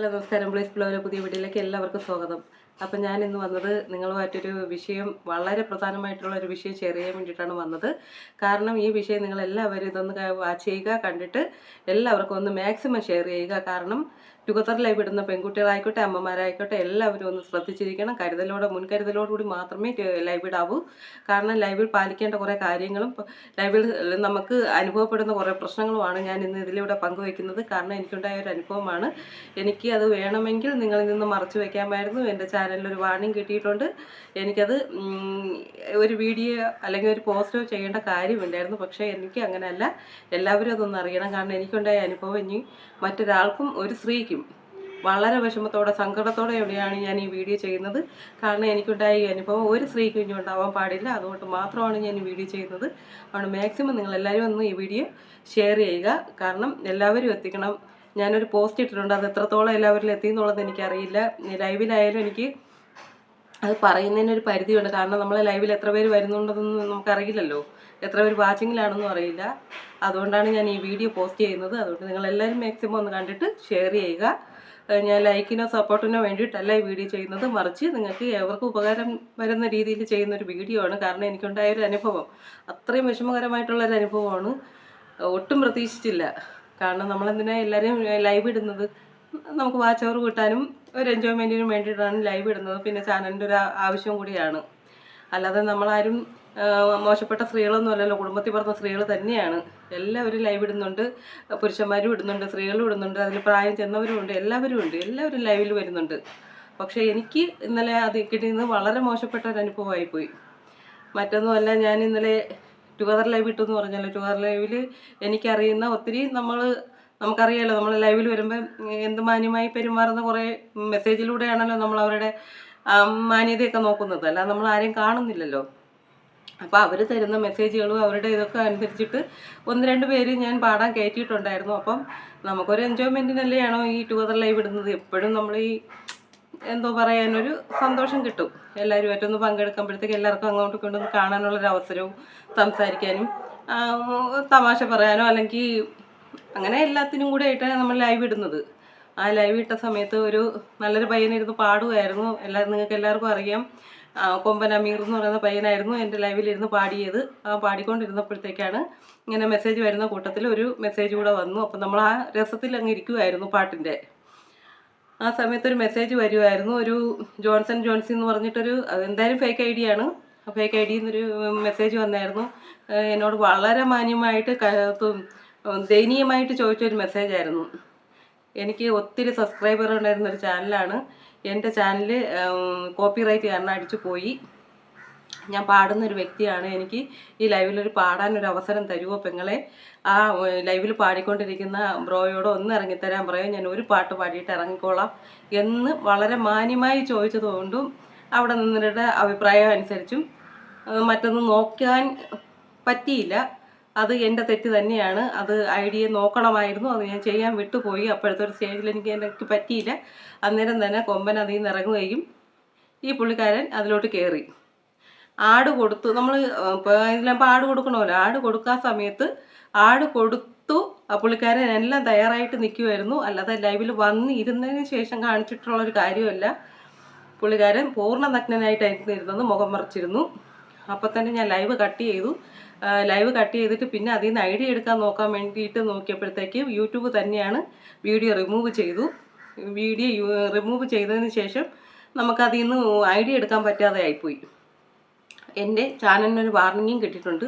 Hello നമസ്കാരം please ഫ്ലോയിലെ പുതിയ വീഡിയോയിലേക്ക് എല്ലാവർക്കും സ്വാഗതം. അപ്പം ഞാൻ ഇന്ന് വന്നത് നിങ്ങളുമായിട്ടൊരു വിഷയം വളരെ പ്രധാനമായിട്ടുള്ള ഒരു വിഷയം ഷെയർ ചെയ്യാൻ വേണ്ടിയിട്ടാണ് വന്നത്. കാരണം ഈ വിഷയം നിങ്ങൾ എല്ലാവരും ഇതൊന്ന് വാച്ച് ചെയ്യുക കണ്ടിട്ട് എല്ലാവർക്കും ഒന്ന് മാക്സിമം ഷെയർ ചെയ്യുക. കാരണം ടുഗദർ ലൈവ് ഇടുന്ന പെൺകുട്ടികളായിക്കോട്ടെ അമ്മമാരായിക്കോട്ടെ എല്ലാവരും ഒന്ന് ശ്രദ്ധിച്ചിരിക്കണം. കരുതലോടെ മുൻകരുതലോടുകൂടി മാത്രമേ ലൈവ് ഇടാവൂ. കാരണം ലൈവിൽ പാലിക്കേണ്ട കുറേ കാര്യങ്ങളും ലൈവിൽ നമുക്ക് അനുഭവപ്പെടുന്ന കുറേ പ്രശ്നങ്ങളുമാണ് ഞാൻ ഇന്ന് ഇതിലൂടെ പങ്കുവയ്ക്കുന്നത്. കാരണം എനിക്കുണ്ടായ ഒരു അനുഭവമാണ്. എനിക്ക് അത് വേണമെങ്കിൽ നിങ്ങളിൽ നിന്ന് മറച്ചു വയ്ക്കാമായിരുന്നു. എന്റെ ചാനലിൽ ഒരു വാർണിംഗ് കിട്ടിയിട്ടുണ്ട്. എനിക്കത് ഒരു വീഡിയോ അല്ലെങ്കിൽ ഒരു പോസ്റ്റോ ചെയ്യേണ്ട കാര്യമില്ലായിരുന്നു. പക്ഷേ എനിക്ക് അങ്ങനെയല്ല. എല്ലാവരും അതൊന്നും അറിയണം. കാരണം എനിക്കുണ്ടായ അനുഭവം ഇനി മറ്റൊരാൾക്കും ഒരു സ്ത്രീക്കും വളരെ വിഷമത്തോടെ സങ്കടത്തോടെയാണ് ഞാൻ ഈ വീഡിയോ ചെയ്യുന്നത്. കാരണം എനിക്കുണ്ടായ ഈ അനുഭവം ഒരു സ്ത്രീക്കും ഇനി ഉണ്ടാവാൻ പാടില്ല. അതുകൊണ്ട് മാത്രമാണ് ഞാൻ ഈ വീഡിയോ ചെയ്യുന്നത്. അതുകൊണ്ട് മാക്സിമം നിങ്ങളെല്ലാവരും ഒന്ന് ഈ വീഡിയോ ഷെയർ ചെയ്യുക. കാരണം എല്ലാവരും എത്തിക്കണം. ഞാനൊരു പോസ്റ്റ് ഇട്ടിട്ടുണ്ട്. അത് എത്രത്തോളം എല്ലാവരിലും എത്തി എന്നുള്ളത് എനിക്കറിയില്ല. ലൈവിലായാലും എനിക്ക് അത് പറയുന്നതിനൊരു പരിധിയുണ്ട്. കാരണം നമ്മൾ ലൈവിൽ എത്ര പേര് വരുന്നുണ്ടെന്നൊന്നും നമുക്കറിയില്ലല്ലോ. എത്ര പേര് വാച്ചിങ്ങിലാണെന്നും അറിയില്ല. അതുകൊണ്ടാണ് ഞാൻ ഈ വീഡിയോ പോസ്റ്റ് ചെയ്യുന്നത്. അതുകൊണ്ട് നിങ്ങൾ എല്ലാവരും മാക്സിമം ഒന്ന് കണ്ടിട്ട് ഷെയർ ചെയ്യുക. ഞാൻ ലൈക്കിനോ സപ്പോർട്ടിനോ വേണ്ടിയിട്ടല്ല ഈ വീഡിയോ ചെയ്യുന്നത്. മറിച്ച് നിങ്ങൾക്ക് എവർക്കും ഉപകാരം വരുന്ന രീതിയിൽ ചെയ്യുന്ന ഒരു വീഡിയോ ആണ്. കാരണം എനിക്കുണ്ടായ ഒരു അനുഭവം. അത്രയും വിഷമകരമായിട്ടുള്ളൊരു അനുഭവമാണ്. ഒട്ടും പ്രതീക്ഷിച്ചില്ല. കാരണം നമ്മൾ എന്തിനാ എല്ലാവരും ലൈവ് ഇടുന്നത്? നമുക്ക് വാച്ച് അവർ കിട്ടാനും ഒരു എൻജോയ്മെന്റിനും വേണ്ടിയിട്ടാണ് ലൈവ് ഇടുന്നത്. പിന്നെ ചാനലിന്റെ ഒരു ആവശ്യം കൂടിയാണ്. അല്ലാതെ നമ്മളാരും മോശപ്പെട്ട സ്ത്രീകളൊന്നും അല്ലല്ലോ. കുടുംബത്തിൽ പറഞ്ഞ സ്ത്രീകൾ തന്നെയാണ്. എല്ലാവരും ലൈവ് ഇടുന്നുണ്ട്. പുരുഷന്മാരും ഇടുന്നുണ്ട് സ്ത്രീകളും ഇടുന്നുണ്ട്. അതിൽ പ്രായം ചെന്നവരും ഉണ്ട് എല്ലാവരും ഉണ്ട്. എല്ലാവരും ലൈവിൽ വരുന്നുണ്ട്. പക്ഷേ എനിക്ക് ഇന്നലെ അത് കിട്ടിയത് വളരെ മോശപ്പെട്ട ഒരു അനുഭവമായിപ്പോയി. മറ്റൊന്നുമല്ല ഞാൻ ഇന്നലെ ടുഗദർ ലൈവ് ഇട്ടു എന്ന് പറഞ്ഞല്ലോ. ടുഗദർ ലൈവിൽ എനിക്കറിയുന്ന ഒത്തിരി നമ്മൾ നമുക്കറിയാലോ നമ്മൾ ലൈവിൽ വരുമ്പോൾ എന്ത് മാന്യമായി പെരുമാറുന്ന കുറേ മെസ്സേജിലൂടെയാണല്ലോ നമ്മൾ അവരുടെ മാന്യതയൊക്കെ നോക്കുന്നത്. അല്ലാതെ നമ്മൾ ആരെയും കാണുന്നില്ലല്ലോ. അപ്പോൾ അവർ തരുന്ന മെസ്സേജുകളും അവരുടെ ഇതൊക്കെ അനുസരിച്ചിട്ട് ഒന്ന് രണ്ട് പേര് ഞാൻ പാടാൻ കയറ്റിയിട്ടുണ്ടായിരുന്നു അപ്പം നമുക്കൊരു എൻജോയ്മെന്റിനല്ലേ ആണോ ഈ ടുഗദർ ലൈവ് ഇടുന്നത്? എപ്പോഴും നമ്മൾ ഈ എന്തോ പറയാനൊരു സന്തോഷം കിട്ടും. ഏറ്റവും പങ്കെടുക്കുമ്പോഴത്തേക്ക് എല്ലാവർക്കും അങ്ങോട്ട് കൊണ്ടൊന്ന് കാണാനുള്ള കാണാനുള്ളൊരു അവസരവും സംസാരിക്കാനും തമാശ പറയാനോ അല്ലെങ്കിൽ അങ്ങനെ എല്ലാത്തിനും കൂടെ ആയിട്ടാണ് നമ്മൾ ലൈവ് ഇടുന്നത്. ആ ലൈവ് ഇട്ട സമയത്ത് ഒരു നല്ലൊരു പയ്യനിരുന്ന് പാടുമായിരുന്നു. എല്ലാ നിങ്ങൾക്ക് എല്ലാവർക്കും അറിയാം. കൊമ്പൻ അമീർ എന്ന് പറയുന്ന പയ്യനായിരുന്നു എന്റെ ലൈവിലിരുന്ന് പാടിയത്. ആ പാടിക്കൊണ്ടിരുന്നപ്പോഴത്തേക്കാണ് ഇങ്ങനെ മെസ്സേജ് വരുന്ന കൂട്ടത്തിൽ ഒരു മെസ്സേജ് കൂടെ വന്നു. അപ്പം നമ്മൾ ആ രസത്തിൽ അങ്ങ് ഇരിക്കുമായിരുന്നു പാട്ടിന്റെ. ആ സമയത്ത് ഒരു മെസ്സേജ് വരുമായിരുന്നു ഒരു ജോൺസൺ ജോൺസി എന്ന് പറഞ്ഞിട്ടൊരു എന്തായാലും ഫേക്ക് ഐ ഡി ആണ്. ഫേക്ക് ഐ ഡിയിൽ നിന്നൊരു മെസ്സേജ് വന്നായിരുന്നു. എന്നോട് വളരെ മാന്യമായിട്ട് ദയനീയമായിട്ട് ചോദിച്ചൊരു ഒരു ആയിരുന്നു. എനിക്ക് ഒത്തിരി സബ്സ്ക്രൈബർ ഉണ്ടായിരുന്ന ഒരു ചാനലാണ് എന്റെ ചാനൽ കോപ്പിറൈറ്റ് കാരണം അടിച്ചു പോയി. ഞാൻ പാടുന്ന ഒരു വ്യക്തിയാണ്. എനിക്ക് ഈ ലൈവിൽ ഒരു പാടാൻ ഒരു അവസരം തരുമോ പെങ്ങളെ? ആ ലൈവിൽ പാടിക്കൊണ്ടിരിക്കുന്ന ബ്രോയോട് ഒന്ന് ഇറങ്ങിത്തരാൻ പറയോ? ഞാൻ ഒരു പാട്ട് പാടിയിട്ട് ഇറങ്ങിക്കോളാം എന്ന് വളരെ മാന്യമായി ചോദിച്ചതുകൊണ്ടും അവിടെ നിന്നിട്ട് അഭിപ്രായം അനുസരിച്ചും മറ്റൊന്ന് നോക്കാൻ പറ്റിയില്ല. അത് എന്റെ തെറ്റ് തന്നെയാണ്. അത് ഐഡിയ നോക്കണമായിരുന്നു. അത് ഞാൻ ചെയ്യാൻ വിട്ടുപോയി. അപ്പോഴത്തെ ഒരു സ്റ്റേജിൽ എനിക്ക് എനിക്ക് പറ്റിയില്ല. അന്നേരം തന്നെ കൊമ്പൻ അതിൽ നിന്ന് ഇറങ്ങുകയും ഈ പുള്ളിക്കാരൻ അതിലോട്ട് കയറി. ആട് കൊടുത്തു. നമ്മൾ ഇതിലാകുമ്പോൾ ആട് കൊടുക്കണമല്ലോ. ആട് കൊടുക്കാൻ സമയത്ത് ആട് കൊടുത്തു. പുള്ളിക്കാരൻ എല്ലാം തയ്യാറായിട്ട് നിൽക്കുമായിരുന്നു അല്ലാതെ ലൈവിൽ വന്ന് ഇരുന്നതിന് ശേഷം കാണിച്ചിട്ടുള്ള ഒരു കാര്യമല്ല. പുള്ളിക്കാരൻ പൂർണ നഗ്നനായിട്ടായിരുന്നു ഇരുന്നത്. മുഖം മറിച്ചിരുന്നു. അപ്പോൾ തന്നെ ഞാൻ ലൈവ് കട്ട് ചെയ്തു. ലൈവ് കട്ട് ചെയ്തിട്ട് പിന്നെ അതിൽ നിന്ന് ഐഡിയ എടുക്കാൻ നോക്കാൻ വേണ്ടിയിട്ട് നോക്കിയപ്പോഴത്തേക്ക് യൂട്യൂബ് തന്നെയാണ് വീഡിയോ റിമൂവ് ചെയ്തു. വീഡിയോ റിമൂവ് ചെയ്തതിന് ശേഷം നമുക്കതിൽ നിന്ന് ഐഡിയ എടുക്കാൻ പറ്റാതെ ആയിപ്പോയി. എന്റെ ചാനലിനൊരു വാർണിംഗും കിട്ടിയിട്ടുണ്ട്.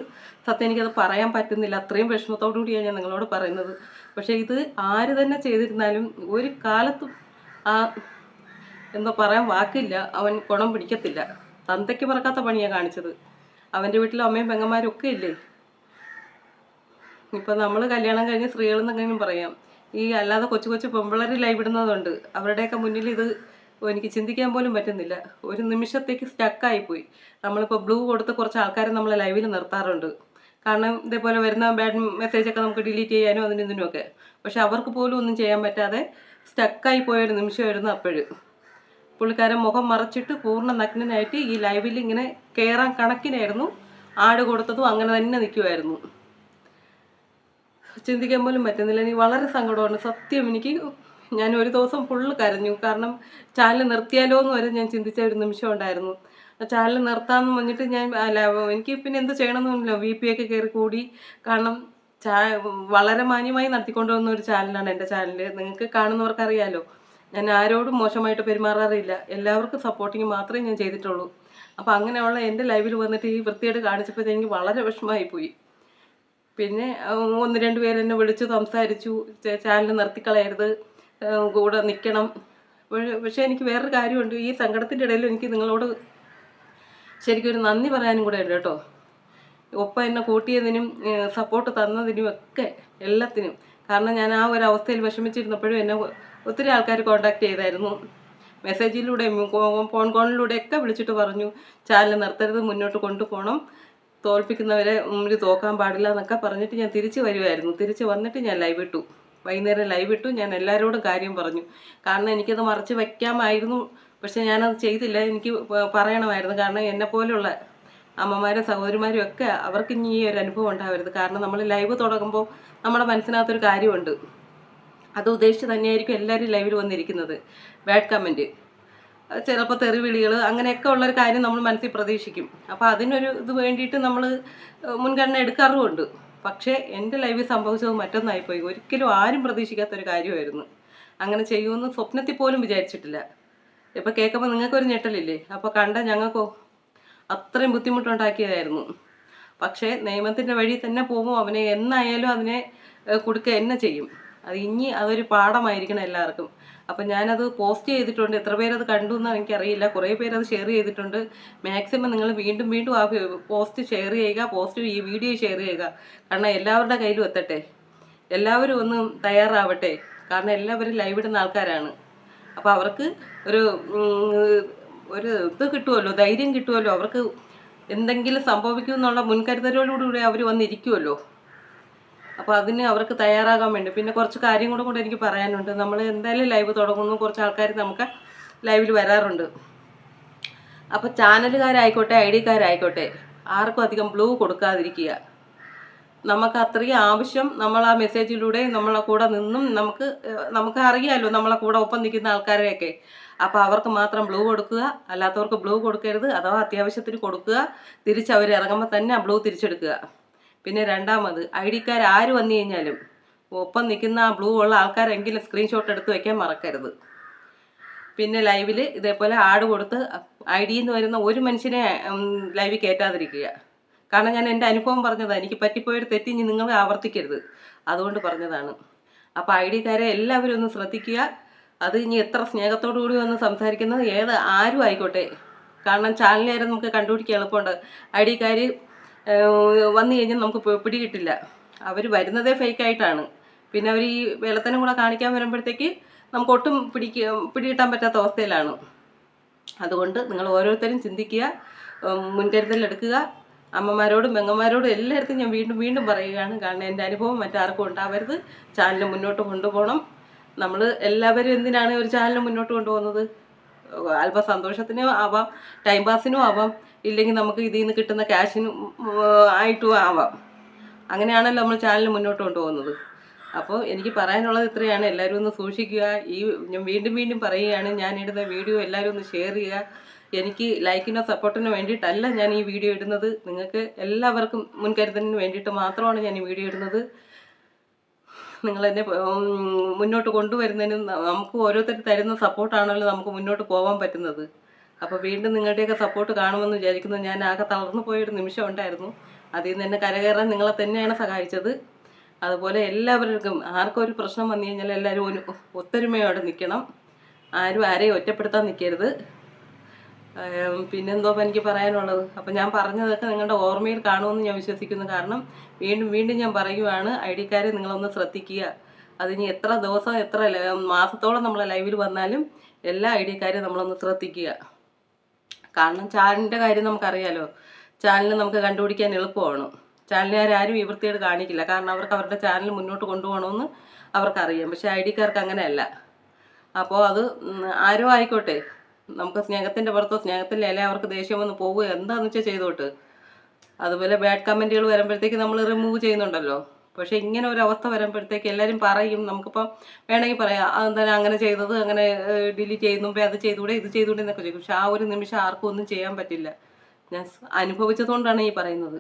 സത്യം എനിക്കത് പറയാൻ പറ്റുന്നില്ല. അത്രയും വിഷമത്തോടു കൂടിയാണ് ഞാൻ നിങ്ങളോട് പറയുന്നത്. പക്ഷേ ഇത് ആര് തന്നെ ചെയ്തിരുന്നാലും ഒരു കാലത്തും ആ എന്തോ പറയാൻ വാക്കില്ല. അവൻ ഗുണം പിടിക്കത്തില്ല. തന്തയ്ക്ക് പറക്കാത്ത പണിയാണ് കാണിച്ചത്. അവന്റെ വീട്ടിൽ അമ്മയും പെങ്ങന്മാരും ഒക്കെ ഇല്ലേ? ഇപ്പം നമ്മൾ കല്യാണം കഴിഞ്ഞ് സ്ത്രീകളെന്നെങ്കിലും പറയാം. ഈ അല്ലാതെ കൊച്ചു കൊച്ചു പെമ്പിള്ളേർ ലൈവ് ഇടുന്നതുണ്ട് അവരുടെയൊക്കെ മുന്നിൽ ഇത് എനിക്ക് ചിന്തിക്കാൻ പോലും പറ്റുന്നില്ല. ഒരു നിമിഷത്തേക്ക് സ്റ്റക്കായിപ്പോയി. നമ്മളിപ്പോൾ ബ്ലൂ കൊടുത്ത് കുറച്ച് ആൾക്കാരെ നമ്മൾ ലൈവിൽ നിർത്താറുണ്ട്. കാരണം ഇതേപോലെ വരുന്ന ബാഡ് മെസ്സേജൊക്കെ നമുക്ക് ഡിലീറ്റ് ചെയ്യാനും അതിനും ഇതിനുമൊക്കെ പക്ഷെ അവർക്ക് പോലും ഒന്നും ചെയ്യാൻ പറ്റാതെ സ്റ്റക്കായി പോയ ഒരു നിമിഷമായിരുന്നു അപ്പോഴും. പുള്ളിക്കാരൻ മുഖം മറച്ചിട്ട് പൂർണ നഗ്നനായിട്ട് ഈ ലൈവിൽ ഇങ്ങനെ കയറാൻ കണക്കിനായിരുന്നു. ആട് കൊടുത്തതും അങ്ങനെ തന്നെ നിൽക്കുമായിരുന്നു ചിന്തിക്കാൻ പോലും പറ്റുന്നില്ല. എനിക്ക് വളരെ സങ്കടമാണ് സത്യം എനിക്ക് ഞാൻ ഒരു ദിവസം ഫുള്ള് കരഞ്ഞു. കാരണം ചാനൽ നിർത്തിയാലോ എന്ന് വരെ ഞാൻ ചിന്തിച്ച ഒരു നിമിഷം ഉണ്ടായിരുന്നു. ചാനൽ നിർത്താമെന്ന് പറഞ്ഞിട്ട് ഞാൻ അല്ല എനിക്ക് പിന്നെ എന്ത് ചെയ്യണമെന്നില്ല വി പി ഒക്കെ കയറി കൂടി കാരണം ചാ വളരെ മാന്യമായി നടത്തിക്കൊണ്ടു വന്ന ഒരു ചാനലാണ് എന്റെ ചാനൽ. നിങ്ങൾക്ക് കാണുന്നവർക്കറിയാലോ ഞാൻ ആരോടും മോശമായിട്ട് പെരുമാറാറില്ല. എല്ലാവർക്കും സപ്പോർട്ടിങ് മാത്രമേ ഞാൻ ചെയ്തിട്ടുള്ളൂ. അപ്പോൾ അങ്ങനെയുള്ള എന്റെ ലൈവിൽ വന്നിട്ട് ഈ വൃത്തിയായിട്ട് കാണിച്ചപ്പോൾ എനിക്ക് വളരെ വിഷമമായി പോയി. പിന്നെ ഒന്ന് രണ്ട് പേരെന്നെ വിളിച്ചു സംസാരിച്ചു. ചാനൽ നിർത്തിക്കളയരുത്. കൂടെ നിൽക്കണം പക്ഷേ- എനിക്ക് വേറൊരു കാര്യമുണ്ട്. ഈ സങ്കടത്തിന്റെ ഇടയിൽ എനിക്ക് നിങ്ങളോട് ശരിക്കും ഒരു നന്ദി പറയാനും കൂടെ ഉണ്ട് കേട്ടോ. ഒപ്പം എന്നെ കൂട്ടിയതിനും സപ്പോർട്ട് തന്നതിനും ഒക്കെ എല്ലാത്തിനും. കാരണം ഞാൻ ആ ഒരു അവസ്ഥയിൽ വിഷമിച്ചിരുന്നപ്പോഴും എന്നെ ഒത്തിരി ആൾക്കാർ കോണ്ടാക്ട് ചെയ്തായിരുന്നു. മെസ്സേജിലൂടെയും ഫോൺ കോളിലൂടെയൊക്കെ വിളിച്ചിട്ട് പറഞ്ഞു ചാനൽ നിർത്തരുത് മുന്നോട്ട് കൊണ്ടുപോകണം. തോൽപ്പിക്കുന്നവരെ ഒരു തോക്കാൻ പാടില്ല എന്നൊക്കെ പറഞ്ഞിട്ട് ഞാൻ തിരിച്ച് വരുമായിരുന്നു തിരിച്ച് വന്നിട്ട് ഞാൻ ലൈവ് ഇട്ടു. വൈകുന്നേരം ലൈവ് ഇട്ടു. ഞാൻ എല്ലാവരോടും കാര്യം പറഞ്ഞു. കാരണം എനിക്കത് മറച്ച് വയ്ക്കാമായിരുന്നു പക്ഷെ ഞാനത് ചെയ്തില്ല. എനിക്ക് പറയണമായിരുന്നു. കാരണം എന്നെ പോലെയുള്ള അമ്മമാരും സഹോദരിമാരും ഒക്കെ അവർക്ക് ഇനി ഈ ഒരു അനുഭവം ഉണ്ടാവരുത്. കാരണം നമ്മൾ ലൈവ് തുടങ്ങുമ്പോൾ നമ്മുടെ മനസ്സിനകത്തൊരു കാര്യമുണ്ട്. അത് ഉദ്ദേശിച്ച് തന്നെയായിരിക്കും എല്ലാവരും ലൈവിൽ വന്നിരിക്കുന്നത്. ബാഡ് കമന്റ് ചിലപ്പോൾ തെറിവിളികൾ അങ്ങനെയൊക്കെ ഉള്ളൊരു കാര്യം നമ്മൾ മനസ്സിൽ പ്രതീക്ഷിക്കും. അപ്പോൾ അതിനൊരു ഇത് വേണ്ടിയിട്ട് നമ്മൾ മുൻഗണന എടുക്കാറുമുണ്ട്. പക്ഷേ എന്റെ ലൈഫിൽ സംഭവിച്ചത് മറ്റൊന്നായിപ്പോയി. ഒരിക്കലും ആരും പ്രതീക്ഷിക്കാത്തൊരു കാര്യമായിരുന്നു. അങ്ങനെ ചെയ്യുമെന്ന് സ്വപ്നത്തിൽ പോലും വിചാരിച്ചിട്ടില്ല. ഇപ്പോൾ കേൾക്കുമ്പോൾ നിങ്ങൾക്കൊരു ഞെട്ടലില്ലേ? അപ്പോൾ കണ്ട ഞങ്ങൾക്കോ അത്രയും ബുദ്ധിമുട്ടുണ്ടാക്കിയതായിരുന്നു. പക്ഷേ നിയമത്തിന്റെ വഴി തന്നെ പോകുമ്പോൾ അവനെ എന്നായാലും അതിനെ കൊടുക്കുക എന്നെ ചെയ്യും. അത് ഇനി അതൊരു പാഠമായിരിക്കണം എല്ലാവർക്കും. അപ്പം ഞാനത് പോസ്റ്റ് ചെയ്തിട്ടുണ്ട്. എത്ര പേരത് കണ്ടു എന്ന് എനിക്കറിയില്ല. കുറേ പേരത് ഷെയർ ചെയ്തിട്ടുണ്ട്. മാക്സിമം നിങ്ങൾ വീണ്ടും വീണ്ടും ആ പോസ്റ്റ് ഷെയർ ചെയ്യുക. പോസ്റ്റ് ഈ വീഡിയോ ഷെയർ ചെയ്യുക. കാരണം എല്ലാവരുടെ കയ്യിലും എത്തട്ടെ. എല്ലാവരും ഒന്ന് തയ്യാറാവട്ടെ. കാരണം എല്ലാവരും ലൈവ് ഇടുന്ന ആൾക്കാരാണ്. അപ്പോൾ അവർക്ക് ഒരു ഒരു ഇത് കിട്ടുമല്ലോ ധൈര്യം കിട്ടുമല്ലോ അവർക്ക് എന്തെങ്കിലും സംഭവിക്കും എന്നുള്ള മുൻകരുതലോടുകൂടി അവർ വന്നിരിക്കുമല്ലോ അപ്പോൾ അതിന് അവർക്ക് തയ്യാറാകാൻ വേണ്ടി. പിന്നെ കുറച്ച് കാര്യം കൂടെ കൂടെ എനിക്ക് പറയാനുണ്ട്. നമ്മൾ എന്തായാലും ലൈവ് തുടങ്ങുന്നു. കുറച്ച് ആൾക്കാർ നമുക്ക് ലൈവിൽ വരാറുണ്ട്. അപ്പോൾ ചാനലുകാരായിക്കോട്ടെ ഐ ഡിക്കാരായിക്കോട്ടെ ആർക്കും അധികം ബ്ലൂ കൊടുക്കാതിരിക്കുക. നമുക്ക് അത്രയും ആവശ്യം നമ്മൾ ആ മെസ്സേജിലൂടെ നമ്മളെ കൂടെ നിന്നും നമുക്ക് നമുക്ക് അറിയാമല്ലോ നമ്മളെ കൂടെ ഒപ്പം നിൽക്കുന്ന ആൾക്കാരെയൊക്കെ. അപ്പോൾ അവർക്ക് മാത്രം ബ്ലൂ കൊടുക്കുക. അല്ലാത്തവർക്ക് ബ്ലൂ കൊടുക്കരുത്. അഥവാ അത്യാവശ്യത്തിന് കൊടുക്കുക. തിരിച്ച് അവർ ഇറങ്ങുമ്പോൾ തന്നെ ആ ബ്ലൂ തിരിച്ചെടുക്കുക. പിന്നെ രണ്ടാമത് ഐ ഡിക്കാർ ആര് വന്നു കഴിഞ്ഞാലും ഒപ്പം നിൽക്കുന്ന ആ ബ്ലൂ ഉള്ള ആൾക്കാരെങ്കിലും സ്ക്രീൻഷോട്ട് എടുത്ത് വയ്ക്കാൻ മറക്കരുത്. പിന്നെ ലൈവിൽ ഇതേപോലെ ആഡ് കൊടുത്ത് ഐ ഡിയിൽ നിന്ന് വരുന്ന ഒരു മനുഷ്യനെ ലൈവിൽ കയറ്റാതിരിക്കുക കാരണം ഞാൻ എന്റെ അനുഭവം പറഞ്ഞതാണ് എനിക്ക് പറ്റിപ്പോയൊരു തെറ്റ് ഇനി നിങ്ങൾ ആവർത്തിക്കരുത്. അതുകൊണ്ട് പറഞ്ഞതാണ്. അപ്പോൾ ഐ ഡിക്കാരെ എല്ലാവരും ഒന്ന് ശ്രദ്ധിക്കുക. അത് ഇനി എത്ര സ്നേഹത്തോടു കൂടി വന്ന് സംസാരിക്കുന്നത് ഏത് ആരും ആയിക്കോട്ടെ. കാരണം ചാനലുകാരെ നമുക്ക് കണ്ടുപിടിക്കാൻ എളുപ്പമുണ്ട്. ഐ ഡിക്കാർ വന്നു കഴിഞ്ഞാൽ നമുക്ക് പിടികിട്ടില്ല. അവർ വരുന്നതേ ഫേക്കായിട്ടാണ് പിന്നെ അവർ ഈ വെള്ളത്തിനും കൂടെ കാണിക്കാൻ വരുമ്പോഴത്തേക്ക് നമുക്ക് ഒട്ടും പിടിക്ക പിടികിട്ടാൻ പറ്റാത്ത അവസ്ഥയിലാണ്. അതുകൊണ്ട് നിങ്ങൾ ഓരോരുത്തരും ചിന്തിക്കുക മുൻകരുതലെടുക്കുക അമ്മമാരോടും പെങ്ങന്മാരോടും എല്ലായിടത്തും ഞാൻ വീണ്ടും വീണ്ടും പറയുകയാണ്. കാരണം എന്റെ അനുഭവം മറ്റാർക്കും ഉണ്ടാവരുത്. ചാനൽ മുന്നോട്ട് കൊണ്ടുപോകണം. നമ്മൾ എല്ലാവരും എന്തിനാണ് ഒരു ചാനൽ മുന്നോട്ട് കൊണ്ടുപോകുന്നത്? അല്പ സന്തോഷത്തിനും ആവാം ടൈം പാസിനും ആവാം. ഇല്ലെങ്കിൽ നമുക്ക് ഇതിൽ നിന്ന് കിട്ടുന്ന ക്യാഷിനും ആയിട്ടും ആവാം. അങ്ങനെയാണല്ലോ നമ്മൾ ചാനൽ മുന്നോട്ട് കൊണ്ടുപോകുന്നത്. അപ്പോൾ എനിക്ക് പറയാനുള്ളത് ഇത്രയാണ്. എല്ലാവരും ഒന്ന് സൂക്ഷിക്കുക. ഈ ഞാൻ വീണ്ടും വീണ്ടും പറയുകയാണ്. ഞാൻ ഇടുന്ന വീഡിയോ എല്ലാവരും ഒന്ന് ഷെയർ ചെയ്യുക. എനിക്ക് ലൈക്കിനോ സപ്പോർട്ടിനോ വേണ്ടിയിട്ടല്ല ഞാൻ ഈ വീഡിയോ ഇടുന്നത്. നിങ്ങൾക്ക് എല്ലാവർക്കും മുൻകരുതലിന് വേണ്ടിയിട്ട് മാത്രമാണ് ഞാൻ ഈ വീഡിയോ ഇടുന്നത്. നിങ്ങൾ എന്നെ മുന്നോട്ട് കൊണ്ടുവരുന്നതിന് നമുക്ക് ഓരോരുത്തർ തരുന്ന സപ്പോർട്ടാണല്ലോ നമുക്ക് മുന്നോട്ട് പോകാൻ പറ്റുന്നത്. അപ്പോൾ വീണ്ടും നിങ്ങളുടെയൊക്കെ സപ്പോർട്ട് കാണുമെന്ന് വിചാരിക്കുന്നു. ഞാൻ ആകെ തളർന്നു പോയൊരു നിമിഷം ഉണ്ടായിരുന്നു. അതിൽ നിന്ന് എന്നെ കരകയറാൻ നിങ്ങളെ തന്നെയാണ് സഹായിച്ചത്. അതുപോലെ എല്ലാവർക്കും ആർക്കും ഒരു പ്രശ്നം വന്നു കഴിഞ്ഞാൽ എല്ലാവരും ഒരു ഒത്തൊരുമയോടെ നിൽക്കണം. ആരും ആരെയും ഒറ്റപ്പെടുത്താൻ നിൽക്കരുത്. പിന്നെന്തോ എനിക്ക് പറയാനുള്ളത്. അപ്പം ഞാൻ പറഞ്ഞതൊക്കെ നിങ്ങളുടെ ഓർമ്മയിൽ കാണുമെന്ന് ഞാൻ വിശ്വസിക്കുന്നു. കാരണം വീണ്ടും വീണ്ടും ഞാൻ പറയുവാണ് ഐ ഡിക്കാരെ നിങ്ങളൊന്ന് ശ്രദ്ധിക്കുക. അതിനി എത്ര ദിവസം എത്ര മാസത്തോളം നമ്മളെ ലൈവിൽ വന്നാലും എല്ലാ ഐ ഡിക്കാരെയും നമ്മളൊന്ന് ശ്രദ്ധിക്കുക. കാരണം ചാനലിന്റെ കാര്യം നമുക്കറിയാലോ. ചാനൽ നമുക്ക് കണ്ടുപിടിക്കാൻ എളുപ്പമാണ്. ചാനലുകാരും ഈ വൃത്തിയോട് കാണിക്കില്ല. കാരണം അവർക്ക് അവരുടെ ചാനൽ മുന്നോട്ട് കൊണ്ടുപോകണമെന്ന് അവർക്കറിയാം. പക്ഷേ ഐ ഡിക്കാർക്ക് അങ്ങനെയല്ല. അപ്പോൾ അത് ആരോ ആയിക്കോട്ടെ. നമുക്ക് സ്നേഹത്തിന്റെ പുറത്തോ സ്നേഹത്തിന്റെ ഇല അവർക്ക് ദേഷ്യം വന്ന് പോകുക എന്താണെന്ന് വെച്ചാൽ ചെയ്തോട്ട്. അതുപോലെ ബാഡ് കമന്റുകൾ വരുമ്പോഴത്തേക്ക് നമ്മൾ റിമൂവ് ചെയ്യുന്നുണ്ടല്ലോ. പക്ഷേ ഇങ്ങനെ ഒരു അവസ്ഥ വരുമ്പോഴത്തേക്ക് എല്ലാവരും പറയും നമുക്കിപ്പം വേണമെങ്കിൽ പറയാം അതെന്താ അങ്ങനെ ചെയ്തത് അങ്ങനെ ഡിലീറ്റ് ചെയ്യുന്ന മുമ്പേ അത് ചെയ്തുകൂടെ ഇത് ചെയ്തുകൂടെ എന്നൊക്കെ ചോദിക്കും. പക്ഷെ ആ ഒരു നിമിഷം ആർക്കും ഒന്നും ചെയ്യാൻ പറ്റില്ല. ഞാൻ അനുഭവിച്ചതുകൊണ്ടാണ് ഈ പറയുന്നത്.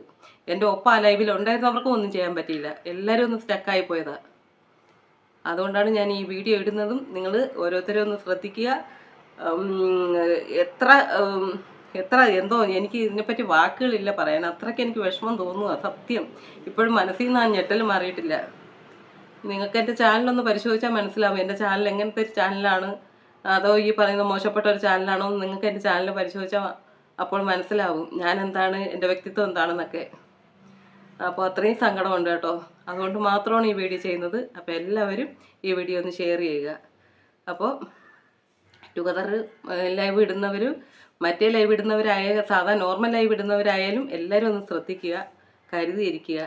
എന്റെ ഒപ്പം ആ ലൈവിൽ ഉണ്ടായിരുന്നവർക്കും ഒന്നും ചെയ്യാൻ പറ്റിയില്ല. എല്ലാവരും ഒന്ന് സ്റ്റക്കായി പോയതാണ് അതുകൊണ്ടാണ് ഞാൻ ഈ വീഡിയോ ഇടുന്നതും. നിങ്ങൾ ഓരോരുത്തരും ഒന്ന് ശ്രദ്ധിക്കുക. എത്ര എത്ര എന്തോ എനിക്ക് ഇതിനെപ്പറ്റി വാക്കുകളില്ല പറയാൻ. അത്രയ്ക്ക് എനിക്ക് വിഷമം തോന്നുക സത്യം ഇപ്പോഴും മനസ്സിൽ നിന്ന് ആ ഞെട്ടൽ മാറിയിട്ടില്ല. നിങ്ങൾക്ക് എന്റെ ചാനലൊന്ന് പരിശോധിച്ചാൽ മനസ്സിലാവും. എന്റെ ചാനൽ എങ്ങനത്തെ ഒരു ചാനലാണ്? അതോ ഈ പറയുന്ന മോശപ്പെട്ട ഒരു ചാനലാണോ എന്ന് നിങ്ങൾക്ക് എന്റെ ചാനൽ പരിശോധിച്ചാൽ അപ്പോൾ മനസ്സിലാവും. ഞാൻ എന്താണ്? എന്റെ വ്യക്തിത്വം എന്താണെന്നൊക്കെ. അപ്പോൾ അത്രയും സങ്കടമുണ്ട് കേട്ടോ. അതുകൊണ്ട് മാത്രമാണ് ഈ വീഡിയോ ചെയ്യുന്നത്. അപ്പോൾ എല്ലാവരും ഈ വീഡിയോ ഒന്ന് ഷെയർ ചെയ്യുക. അപ്പോൾ ടുഗദർ ലൈവ് ഇടുന്നവരും മറ്റേ ലൈവ് ഇടുന്നവരായ സാധാ നോർമൽ ലൈവ് ഇടുന്നവരായാലും എല്ലാവരും ഒന്ന് ശ്രദ്ധിക്കുക കരുതിയിരിക്കുക.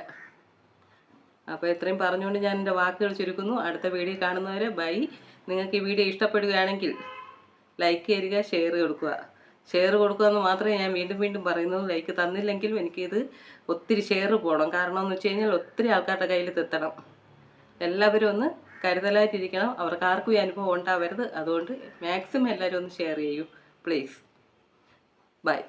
അപ്പോൾ ഇത്രയും പറഞ്ഞുകൊണ്ട് ഞാൻ എന്റെ വാക്കുകൾ ചുരുക്കുന്നു. അടുത്ത വീഡിയോ കാണുന്നവരെ ബൈ. നിങ്ങൾക്ക് ഈ വീഡിയോ ഇഷ്ടപ്പെടുകയാണെങ്കിൽ ലൈക്ക് ചെയ്യുക ഷെയർ കൊടുക്കുക. ഷെയർ കൊടുക്കുക എന്ന് മാത്രമേ ഞാൻ വീണ്ടും വീണ്ടും പറയുന്നത് ലൈക്ക് തന്നില്ലെങ്കിലും എനിക്കിത് ഒത്തിരി ഷെയർ പോകണം. കാരണം എന്ന് വെച്ച് കഴിഞ്ഞാൽ ഒത്തിരി ആൾക്കാരുടെ കയ്യിൽ തെത്തണം എല്ലാവരും ഒന്ന് കരുതലായിട്ടിരിക്കണം. അവർക്ക് ആർക്കും ഈ അനുഭവം ഉണ്ടാവരുത്. അതുകൊണ്ട് മാക്സിമം എല്ലാവരും ഒന്ന് ഷെയർ ചെയ്യൂ പ്ലീസ് ബൈ